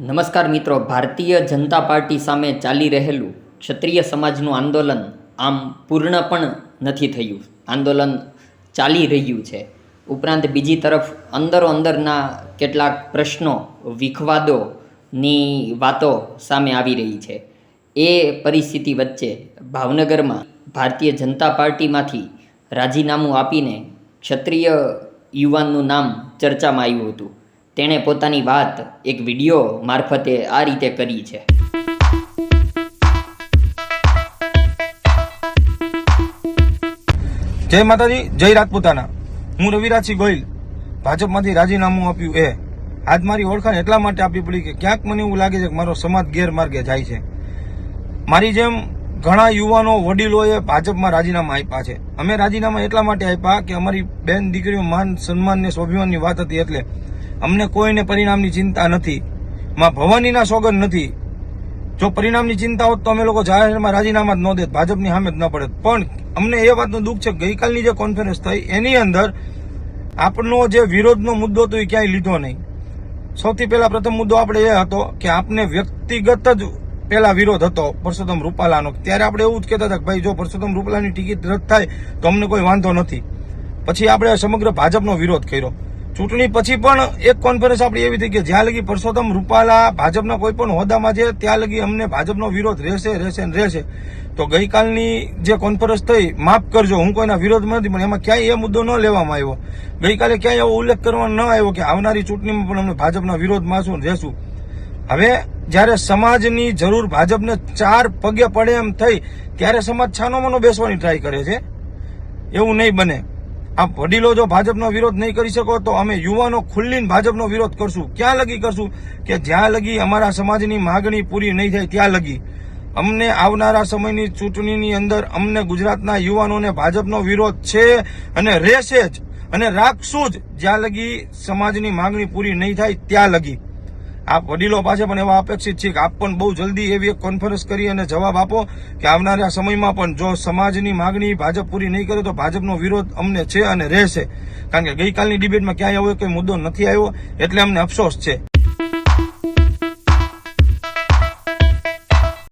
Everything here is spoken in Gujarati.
નમસ્કાર મિત્રો, ભારતીય જનતા પાર્ટી સામે ચાલી રહેલું ક્ષત્રિય સમાજનું આંદોલન આમ પૂર્ણ પણ નથી થયું. આંદોલન ચાલી રહ્યું છે. ઉપરાંત બીજી તરફ અંદરો અંદરના કેટલાક પ્રશ્નો, વિખવાદોની વાતો સામે આવી રહી છે. એ પરિસ્થિતિ વચ્ચે ભાવનગરમાં ભારતીય જનતા પાર્ટીમાંથી રાજીનામું આપીને ક્ષત્રિય યુવાનનું નામ ચર્ચામાં આવ્યું હતું. તેણે પોતાની વાત, એક વીડિયો મારફતે આ રીતે કરી છે. જય માતાજી, જય રાજપૂતાના. હું રવિરાજસિંહ ગોહિલ. ભાજપમાંથી રાજીનામું આપ્યું એ. આજ મારી ઓળખાણ એટલા માટે આપવી પડી કે ક્યાંક મને એવું લાગે છે કે મારો સમાજ ગેરમાર્ગે જાય છે. મારી જેમ ઘણા યુવાનો વડીલોએ ભાજપમાં રાજીનામા આપ્યા છે. અમે રાજીનામા એટલા માટે આપ્યા કે અમારી બેન દીકરીઓ માન સન્માન ને સ્વાભિમાનની વાત હતી એટલે અમને કોઈને પરિણામની ચિંતા નથી. માં ભવાનીના સોગન નથી. જો પરિણામની ચિંતા હોત તો અમે લોકો જાહેરમાં રાજીનામા જ ન દેત, ભાજપની સામે જ ન પડે પણ અમને એ વાતનું દુઃખ છે ગઈકાલની જે કોન્ફરન્સ થઈ, એની અંદર આપનો જે વિરોધનો મુદ્દો હતો એ ક્યાંય લીધો નહીં. સૌથી પહેલા પ્રથમ મુદ્દો આપણે એ હતો કે આપને વ્યક્તિગત જ પહેલા વિરોધ હતો પરસોત્તમ રૂપાલાનો. ત્યારે આપણે એવું જ કહેતા હતા કે ભાઈ જો પરસોત્તમ રૂપાલાની ટિકિટ રદ થાય તો અમને કોઈ વાંધો નથી. પછી આપણે સમગ્ર ભાજપનો વિરોધ કર્યો. ચૂંટણી પછી પણ એક કોન્ફરન્સ આપણી એવી થઈ કે જ્યાં લગી પરસોત્તમ રૂપાલા ભાજપના કોઈ પણ હોદ્દામાં છે, ત્યાં લગી અમને ભાજપનો વિરોધ રહેશે રહેશે ને રહેશે. તો ગઈકાલની જે કોન્ફરન્સ થઈ, માફ કરજો, હું કોઈના વિરોધમાં નથી, પણ એમાં ક્યાંય એ મુદ્દો ન લેવામાં આવ્યો. ગઈકાલે ક્યાંય એવો ઉલ્લેખ કરવામાં ન આવ્યો કે આવનારી ચૂંટણીમાં પણ અમને ભાજપના વિરોધમાં છું રહેશું. હવે જ્યારે સમાજની જરૂર ભાજપને ચાર પગે પડે એમ થઈ, ત્યારે સમાજ છાનો મનો બેસવાની ટ્રાય કરે છે. એવું નહીં બને. આ વડીલો જો ભાજપનો વિરોધ નહીં કરી શકો, તો અમે યુવાનો ખુલ્લીને ભાજપનો વિરોધ કરશું. ક્યાં લગી કરશું? કે જ્યાં લગી અમારા સમાજની માગણી પૂરી નહીં થાય, ત્યાં લગી. અમને આવનારા સમયની ચૂંટણીની અંદર અમને ગુજરાતના યુવાનોને ભાજપનો વિરોધ છે અને રહેશે જ. અને રાખશું જ. જ્યાં લગી સમાજની માગણી પૂરી નહીં થાય, ત્યાં લગી. આપ વડીલો પાસે પણ એવા અપેક્ષિત છે કે આપ પણ બહુ જલ્દી એવી એક કોન્ફરન્સ કરી અને જવાબ આપો કે આવનારા સમયમાં પણ જો સમાજની માગણી ભાજપ પૂરી નહીં કરે તો ભાજપનો વિરોધ અમને છે અને રહેશે. કારણ કે ગઈકાલની ડિબેટમાં ક્યાંય એવો કોઈ મુદ્દો નથી આવ્યો, એટલે અમને અફસોસ છે.